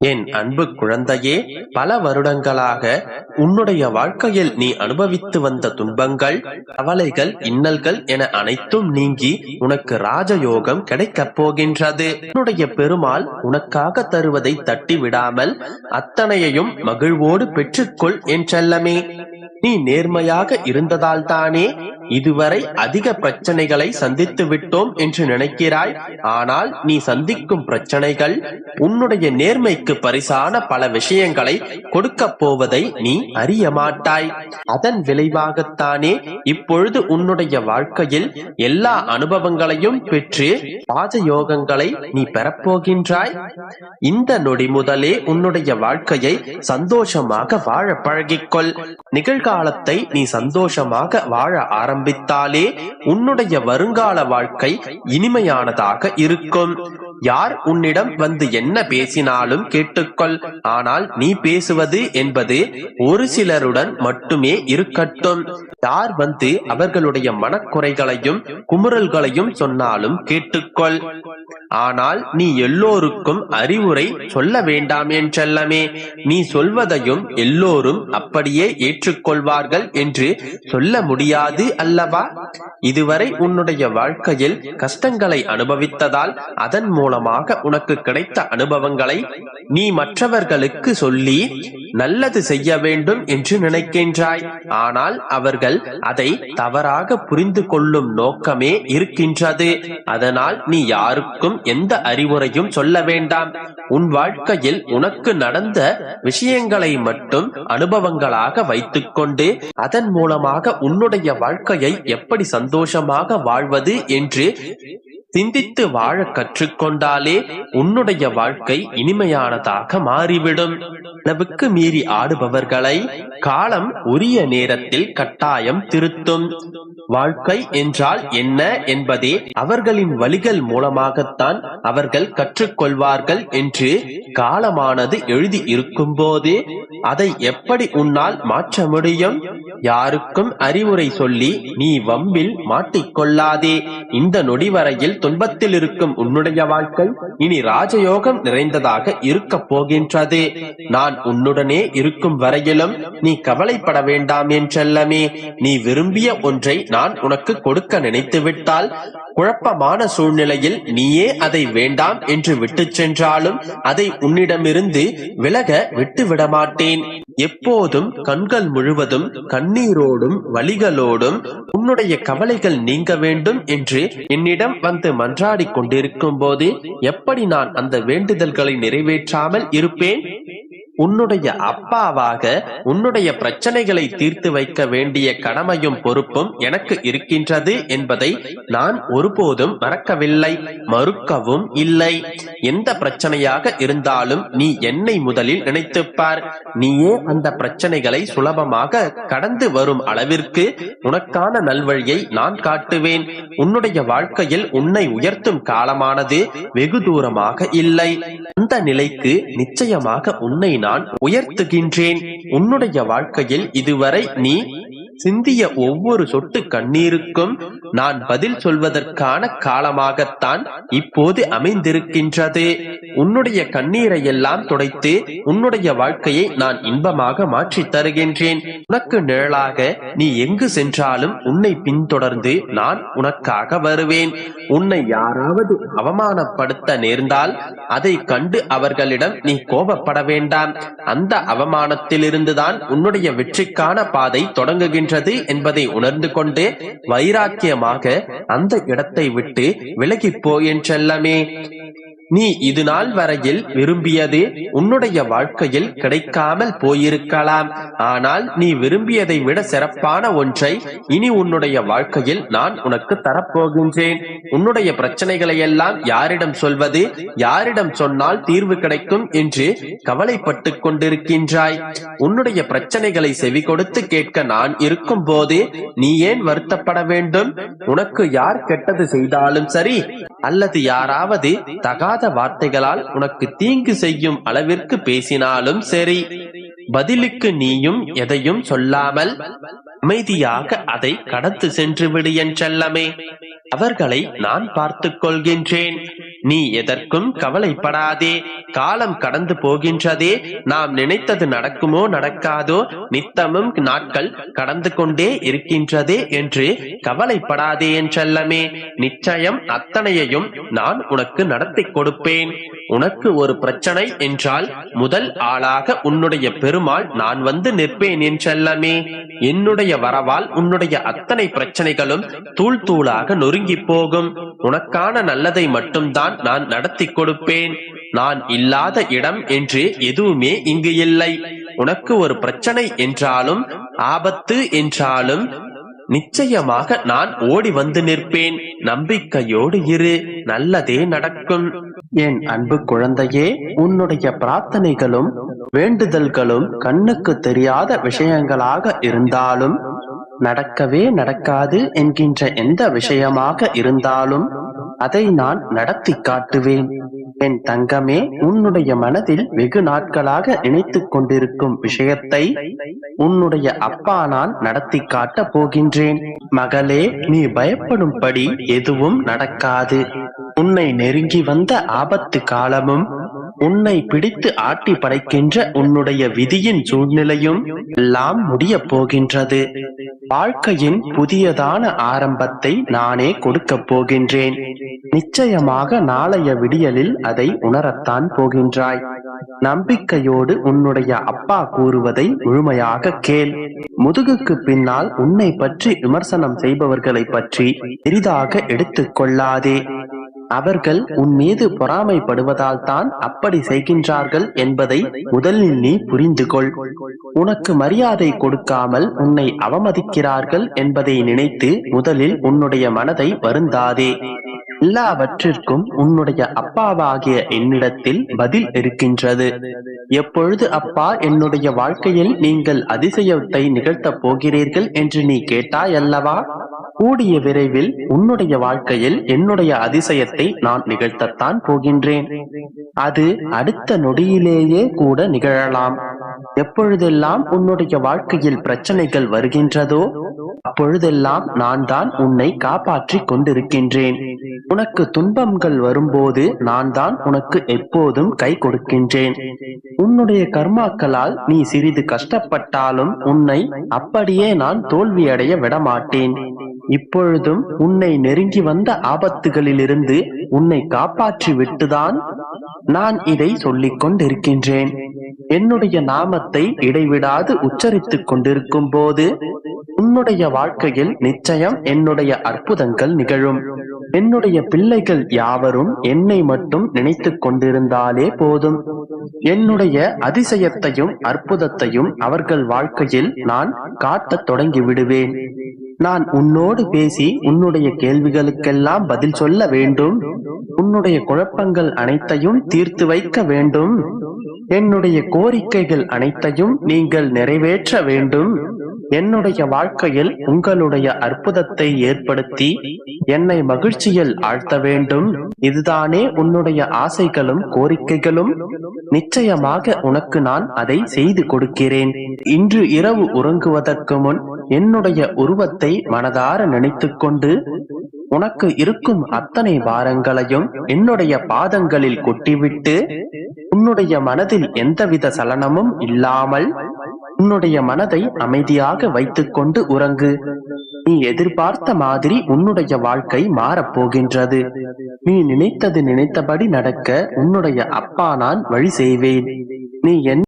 என் அன்பு குழந்தையே பல வருடங்களாக உன்னுடைய வாழ்க்கையில் நீ அனுபவித்து வந்த துன்பங்கள் கவலைகள் இன்னல்கள் என அனைத்தும் நீங்கி உனக்கு ராஜயோகம் கிடைக்கப் போகின்றது. உன்னுடைய பெருமாள் உனக்காக தருவதை தட்டி விடாமல் அத்தனையையும் மகிழ்வோடு பெற்றுக்கொள் என் செல்லமே. நீ நேர்மையாக இருந்ததால் தானே இதுவரை அதிக பிரச்சனைகளை சந்தித்து விட்டோம் என்று நினைக்கிறாய். ஆனால் நீ சந்திக்கும் பிரச்சனைகள் உன்னுடைய நேர்மைக்கு பரிசான பல விஷயங்களை கொடுக்க போவதை நீ அறிய மாட்டாய். அதன் விளைவாகத்தானே இப்பொழுது உன்னுடைய வாழ்க்கையில் எல்லா அனுபவங்களையும் பெற்று பாஜயோகங்களை நீ பெறப்போகின்றாய். இந்த நொடி முதலே உன்னுடைய வாழ்க்கையை சந்தோஷமாக வாழ பழகிக்கொள். நிகழ்காலத்தை நீ சந்தோஷமாக வாழ ஆரம்பித்தாலே உன்னுடைய வருங்கால வாழ்க்கை இனிமையானதாக இருக்கும். யார் உன்னிடம் வந்து என்ன பேசினாலும் கேட்டுக்கொள். ஆனால் நீ பேசுவது என்பது ஒரு சிலருடன் மட்டுமே இருக்கட்டும். யார் வந்து அவர்களுடைய மனக்குறைகளையும் குமுறல்களையும் சொன்னாலும் கேட்டுக்கொள். ஆனால் நீ எல்லோருக்கும் அறிவுரை சொல்ல வேண்டாம் என்றல்லமே நீ சொல்வதையும் எல்லோரும் அப்படியே ஏற்றுக்கொள்வார்கள் என்று சொல்ல முடியாது அல்லவா? இதுவரை உன்னுடைய வாழ்க்கையில் கஷ்டங்களை அனுபவித்ததால் அதன் மூலமாக உனக்கு கிடைத்த அனுபவங்களை நீ மற்றவர்களுக்கு சொல்லி நல்லது செய்ய வேண்டும் என்று நினைக்கின்றாய். ஆனால் அவர்கள் அதை தவறாக புரிந்து கொள்ளும் நோக்கமே இருக்கின்றது. அதனால் நீ யாருக்கும் எந்த அறிவுரையும் சொல்ல வேண்டாம். உன் வாழ்க்கையில் உனக்கு நடந்த விஷயங்களை மட்டும் அனுபவங்களாக வைத்துக்கொண்டு அதன் மூலமாக உன்னுடைய வாழ்க்கையை எப்படி சந்தோஷமாக வாழ்வது என்று சிந்தித்து வாழ கற்றுக்கொண்டாலே உன்னுடைய வாழ்க்கை இனிமையானதாக மாறிவிடும். அளவுக்கு மீறி ஆடுபவர்களை காலம் உரிய நேரத்தில் கட்டாயம் திருத்தும். வாழ்க்கை என்றால் என்ன என்பதே அவர்களின் வழிகள் மூலமாகத்தான் அவர்கள் கற்றுக்கொள்வார்கள் என்று காலமானது எழுதி இருக்கும் போது அதை எப்படி உன்னால் மாற்ற முடியும்? யாருக்கும் அறிவுரை சொல்லி நீ வம்பில் மாட்டிக்கொள்ளாதே. இந்த நொடி வரையில் துன்பத்தில் இருக்கும் உன்னுடைய வாழ்க்கை இனி ராஜயோகம் நிறைந்ததாக இருக்கப் போகின்றது. நான் உன்னுடனே இருக்கும் வரையிலும் நீ கவலைப்பட வேண்டாம் என்றெல்லமே நீ விரும்பிய ஒன்றை நான் உனக்கு கொடுக்க நினைத்து விட்டால் குழப்பமான சூழ்நிலையில் நீயே அதை வேண்டாம் என்று விட்டுச் சென்றாலும் அதை உன்னிடமிருந்து விலக விட்டு விட மாட்டேன் எப்போதும் கண்கள் முழுவதும் கண்ணீரோடும் வலிகளோடும் உன்னுடைய கவலைகள் நீங்க வேண்டும் என்று என்னிடம் வந்து மன்றாடிக் கொண்டிருக்கும் போது எப்படி நான் அந்த வேண்டுதல்களை நிறைவேற்றாமல் இருப்பேன்? உன்னுடைய அப்பாவாக உன்னுடைய பிரச்சனைகளை தீர்த்து வைக்க வேண்டிய கடமையும் பொறுப்பும் எனக்கு இருக்கின்றது என்பதை நான் ஒருபோதும் மறக்கவில்லை மறுக்கவும் இல்லை. எந்த பிரச்சனையாக இருந்தாலும் நீ என்னை முதலில் நினைத்துப்பார். நீயே அந்த பிரச்சனைகளை சுலபமாக கடந்து வரும் அளவிற்கு உனக்கான நல்வழியை நான் காட்டுவேன். உன்னுடைய வாழ்க்கையில் உன்னை உயர்த்தும் காலமானது வெகு தூரமாக இல்லை. அந்த நிலைக்கு நிச்சயமாக உன்னை நான் உயர்த்துகின்றேன். உன்னுடைய வாழ்க்கையில் இதுவரை நீ சிந்திய ஒவ்வொரு சொட்டு கண்ணீருக்கும் நான் பதில் சொல்வதற்கான காலமாகத்தான் இப்போது அமைந்திருக்கின்றது. உன்னுடைய கண்ணீரை எல்லாம் துடைத்து உன்னுடைய வாழ்க்கையை நான் இன்பமாக மாற்றி தருகின்றேன். உனக்கு நிழலாக நீ எங்கு சென்றாலும் உன்னை பின்தொடர்ந்து நான் உனக்காக வருவேன். உன்னை யாராவது அவமானப்படுத்த நேர்ந்தால் அதை கண்டு அவர்களிடம் நீ கோபப்பட வேண்டாம். அந்த அவமானத்திலிருந்துதான் உன்னுடைய வெற்றிக்கான பாதை தொடங்குகின்ற இருக்கின்றது என்பதை உணர்ந்து கொண்டு வைராக்கியமாக அந்த இடத்தை விட்டு விலகிப் போ என்றெல்லமே. நீ இது நாள் வரையில் விரும்பியது உன்னுடைய வாழ்க்கையில் கிடைக்காமல் போயிருக்கலாம். ஆனால் நீ விரும்பியதை விட சிறப்பான ஒன்றை இனி உன்னுடைய வாழ்க்கையில் நான் உனக்கு தரப்போகின்றேன். உன்னுடைய பிரச்சனைகளை எல்லாம் யாரிடம் சொல்வது? யாரிடம் சொன்னால் தீர்வு கிடைக்கும் என்று கவலைப்பட்டு கொண்டிருக்கின்றாய். உன்னுடைய பிரச்சனைகளை செவி கொடுத்து கேட்க நான் இருக்கும் போது நீ ஏன் வருத்தப்பட வேண்டும்? உனக்கு யார் கெட்டது செய்தாலும் சரி அல்லது யாராவது தகாத வார்த்தைகளால் உனக்கு தீங்கு செய்யும் அளவிற்கு பேசினாலும் சரி. பதிலுக்கு நீயும் எதையும் சொல்லாமல் அமைதியாக அதை கடந்து சென்று விடு என் செல்லமே. அவர்களை நான் பார்த்துக் கொள்கின்றேன் நீ எதற்கும் கவலைப்படாதே. காலம் கடந்து போகின்றதே. நாம் நினைத்தது நடக்குமோ நடக்காதோ நித்தமும் நாட்கள் கடந்து கொண்டே இருக்கின்றதே என்று கவலைப்படாதே என் செல்லமே நிச்சயம் அத்தனையையும் நான் உனக்கு நடத்தி கொடுப்பேன். உனக்கு ஒரு பிரச்சனை என்றால் முதல் ஆளாக உன்னுடைய பெருமாள் நான் வந்து நிற்பேன் என் செல்லமே என்னுடைய வரவால் உன்னுடைய அத்தனை பிரச்சனைகளும் தூள் தூளாக நொறுங்கி போகும். உனக்கான நல்லதை மட்டும்தான் நான் நடத்தி கொடுப்பேன். நான் இல்லாத இடம் என்று எதுவுமே இங்கு இல்லை. உனக்கு ஒரு பிரச்சனை என்றாலும் ஆபத்து என்றாலும் நிச்சயமாக நான் ஓடி வந்து நிற்பேன். நம்பிக்கையோடு இரு நல்லதே நடக்கும். என் அன்பு குழந்தையே உன்னுடைய பிரார்த்தனைகளும் வேண்டுதல்களும் கண்ணுக்கு தெரியாத விஷயங்களாக இருந்தாலும் நடக்கவே நடக்காது என்கின்ற எந்த விஷயமாக இருந்தாலும் அதை நான் நடத்தி காட்டுவேன். என் தங்கமே உன்னுடைய மனதில் வெகு நாட்களாக நினைத்துக் கொண்டிருக்கும் விஷயத்தை உன்னுடைய அப்பா நான் நடத்தி காட்டப் போகின்றேன். மகளே நீ பயப்படும்படி எதுவும் நடக்காது. உன்னை நெருங்கி வந்த ஆபத்து காலமும் உன்னை பிடித்து ஆட்டி படைக்கின்ற உன்னுடைய விதியின் சூழ்நிலையும் எல்லாம் முடியப் போகின்றது. வாழ்க்கையின் புதியதான ஆரம்பத்தை நானே கொடுக்கப் போகின்றேன். நிச்சயமாக நாளைய விடியலில் அதை உணரத்தான் போகின்றாய். நம்பிக்கையோடு உன்னுடைய அப்பா கூறுவதை முழுமையாக கேள். முதுகுக்கு பின்னால் உன்னை பற்றி விமர்சனம் செய்பவர்களை பற்றி பெரிதாக எடுத்துக் கொள்ளாதே. அவர்கள் உன் மீது பொறாமைப்படுவதால் தான் அப்படி செய்கின்றார்கள் என்பதை முதலில் நீ புரிந்து கொள் உனக்கு மரியாதை கொடுக்காமல் உன்னை அவமதிக்கிறார்கள் என்பதை நினைத்து முதலில் உன்னுடைய மனதை வருந்தாதே. எல்லாவற்றிற்கும் உன்னுடைய அப்பாவாகிய என்னிடத்தில் பதில் இருக்கின்றது. எப்பொழுது அப்பா என்னுடைய வாழ்க்கையில் நீங்கள் அதிசயத்தை நிகழ்த்தப் போகிறீர்கள் என்று நீ கேட்டாய் அல்லவா? கூடிய விரைவில் உன்னுடைய வாழ்க்கையில் என்னுடைய அதிசயத்தை நான் நிகழ்த்தத்தான் போகின்றேன். அது அடுத்த நொடியிலேயே கூட நிகழலாம். எப்பொழுதெல்லாம் உன்னுடைய வாழ்க்கையில் பிரச்சனைகள் வருகின்றதோ அப்பொழுதெல்லாம் நான் தான் உன்னை காப்பாற்றிக் கொண்டிருக்கின்றேன். உனக்கு துன்பங்கள் வரும்போது நான் தான் உனக்கு எப்போதும் கை கொடுக்கின்றேன். உன்னுடைய கர்மாக்களால் நீ சிறிது கஷ்டப்பட்டாலும் உன்னை அப்படியே நான் தோல்வியடைய விடமாட்டேன். இப்பொழுதும் உன்னை நெருங்கி வந்த ஆபத்துகளிலிருந்து உன்னை காப்பாற்றி விட்டுதான் நான் இதை சொல்லிக் கொண்டிருக்கின்றேன். என்னுடைய நாமத்தை இடைவிடாது உச்சரித்துக் கொண்டிருக்கும் போது உன்னுடைய வாழ்க்கையில் நிச்சயம் என்னுடைய அற்புதங்கள் நிகழும். என்னுடைய பிள்ளைகள் யாவரும் என்னை மட்டும் நினைத்துக் கொண்டிருந்தாலே போதும். என்னுடைய அதிசயத்தையும் அற்புதத்தையும் அவர்கள் வாழ்க்கையில் நான் காட்டத் தொடங்கி விடுவேன். நான் உன்னோடு பேசி உன்னுடைய கேள்விகளுக்கெல்லாம் பதில் சொல்ல வேண்டும். உன்னுடைய குழப்பங்கள் அனைத்தையும் தீர்த்து வைக்க வேண்டும். என்னுடைய கோரிக்கைகள் அனைத்தையும் நீங்கள் நிறைவேற்ற வேண்டும். என்னுடைய வாழ்க்கையில் உங்களுடைய அற்புதத்தை ஏற்படுத்தி என்னை மகிழ்ச்சியில் ஆழ்த்த வேண்டும். இதுதானே உன்னுடைய ஆசைகளும் கோரிக்கைகளும். நிச்சயமாக உனக்கு நான் அதை செய்து கொடுக்கிறேன். இன்று இரவு உறங்குவதற்கு முன் என்னுடைய உருவத்தை மனதார நினைத்துக்கொண்டு உனக்கு இருக்கும் அத்தனை பாரங்களையும் என்னுடைய பாதங்களில் கொட்டிவிட்டு உன்னுடைய மனதில் எந்தவித சலனமும் இல்லாமல் உன்னுடைய மனதை அமைதியாக வைத்துக்கொண்டு உறங்கு. நீ எதிர்பார்த்த மாதிரி உன்னுடைய வாழ்க்கை மாறப்போகின்றது நீ நினைத்தது நினைத்தபடி நடக்க உன்னுடைய அப்பா நான் வழி செய்வேன். நீ என்